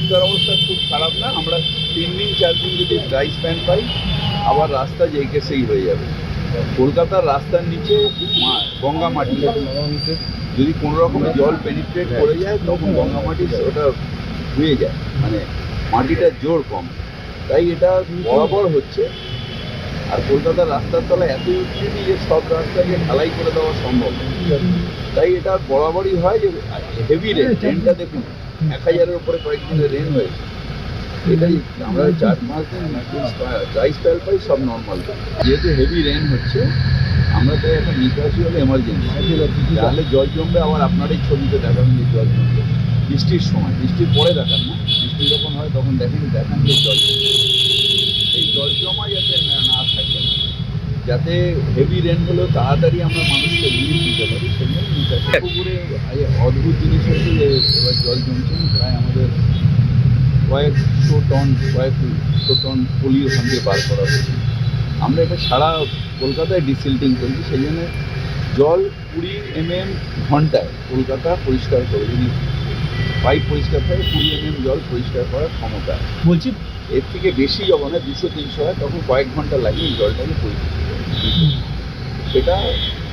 রাস্তার অবস্থা খুব খারাপ না। আমরা তিন দিন, চার দিন যদি ড্রাই স্প্যান পাই, আবার রাস্তা যেই কেসেই হয়ে যাবে। কলকাতার রাস্তার নিচে গঙ্গা মাটি। যদি কোনো রকমের জল পেনিট্রেট করে যায়, তখন গঙ্গা মাটি ওটা ধুয়ে যায়। মানে মাটিটার জোর কম। তাই এটা বরাবর হচ্ছে। আর কলকাতার রাস্তার তলায় এত উচ্চতি যে সব রাস্তাকে ঢালাই করে দেওয়া সম্ভব। তাই এটা বরাবরই হয় যে হেভি রেন রেনটা দেখুন। এক হাজারের উপরে কয়েকদিনের রেন হয়েছে। এটাই আমরা চার দিন ড্রাই স্পেল পাই সব নর্মাল যেহেতু হেভি রেন হচ্ছে, আমরা তাই একটা নিকাশি হলে এমার্জেন্সি তাহলে জল জমবে, আবার আপনার এই ছবিতে দেখাবেন যে জল জমবে। বৃষ্টির সময়, বৃষ্টির পরে দেখান না। বৃষ্টি যখন হয়, তখন দেখেন, দেখান যে জল এই জল জমা যাতে না থাকে, যাতে হেভি রেন হলেও তাড়াতাড়ি আমরা মানুষকে রিলিফ দিতে পারি সেই জন্য নিকাশি পুকুরে অদ্ভুত জিনিস হয়েছে যে, এবার জল জমছে। কয়েকশো টন কয়েকশো টন পলি ওখান দিয়ে বার করা হয়েছে। আমরা এটা সারা কলকাতায় ডিসিল্টিং করছি সেই জন্য জল কুড়ি এমএম ঘন্টায় কলকাতা পরিষ্কার করে যদি পাইপ পরিষ্কার থাকে কুড়ি এমএম জল পরিষ্কার করার ক্ষমতা। বলছি এর থেকে বেশি যখন হয় দুশো তিনশো হয় তখন কয়েক ঘণ্টা লাগে এই জলটাকে পরিষ্কার। সেটা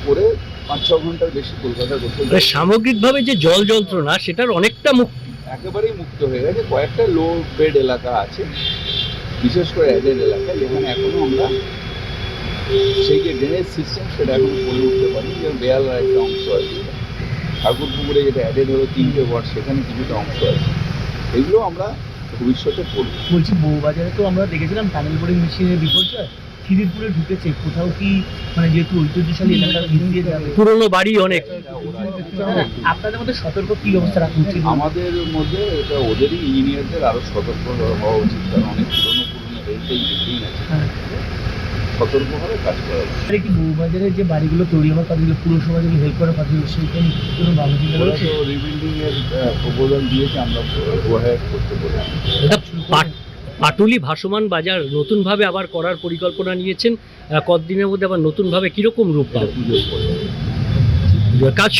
করে পাঁচ ছ ঘণ্টার বেশি কলকাতা করতে মানে সামগ্রিকভাবে যে জল যন্ত্রণা সেটার অনেকটা মুক্তি একেবারেই মুক্ত হয়ে গেছে। কয়েকটা লো বেড এলাকা আছে বিশেষ করে অ্যাডেড এলাকা যেখানে এখনও আমরা সেই যে ড্রেনেজ সিস্টেম সেটা এখনও করে উঠতে পারি যেমন বেয়ালার একটা অংশ আছে। ঠাকুর পুকুরে যেটা অ্যাডেড হলো তিনটে ওয়ার্ড সেখানে কিছুটা অংশ আছে। এগুলো আমরা ভবিষ্যতে করব। বলছি বউবাজারে তো আমরা দেখেছিলাম টানেল বোর্ডিং মেশিনের বিপর্যয়। খিদিরপুরে ঢুকেছে কোথাও কি মানে যেহেতু ঐতিহ্যশালী এলাকা পুরনো বাড়ি অনেক। হ্যাঁ, আপনাদের মধ্যে সতর্ক কি ব্যবস্থা রাখা উচিত? আমাদের মধ্যে এটা ওদেরই ইঞ্জিনিয়ারদের আরও সতর্ক হওয়া উচিত কারণ অনেক পুরনো পুরনো হেরিটেজ বিল্ডিং আছে। হ্যাঁ। সতর্কভাবে কাজ করা উচিত। আরে কি বউবাজারে যে বাড়িগুলো তৈরি হওয়ার পুরসভা যদি হেল্প করে পাঠিয়ে সেইটা কোনো তো রিবিল্ডিং এর প্রপোজাল দিয়েছে আমরা করতে পাটুলি ভাসমান বাজার নতুনভাবে আবার করার পরিকল্পনা নিয়েছেন। কতদিনের মধ্যে আবার নতুনভাবে কীরকম রূপ পাবে? কাজ